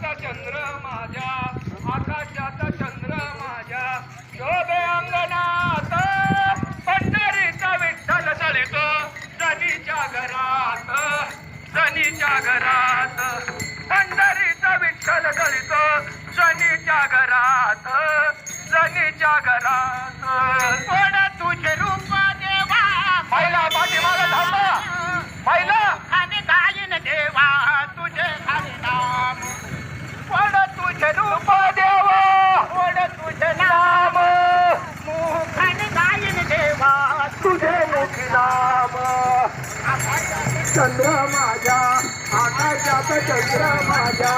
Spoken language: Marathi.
आकाशाचा चंद्र माझ्या आकाशाचा चंद्र माझ्या. शोभे अंगणात पंढरीचा विठ्ठल चालितो सनीच्या घरात सनीच्या घरात. पंढरीचा विठ्ठल चालितो शनीच्या घरात सनीच्या घरात. चंद्र माझ्या आकाशात चंद्र माझ्या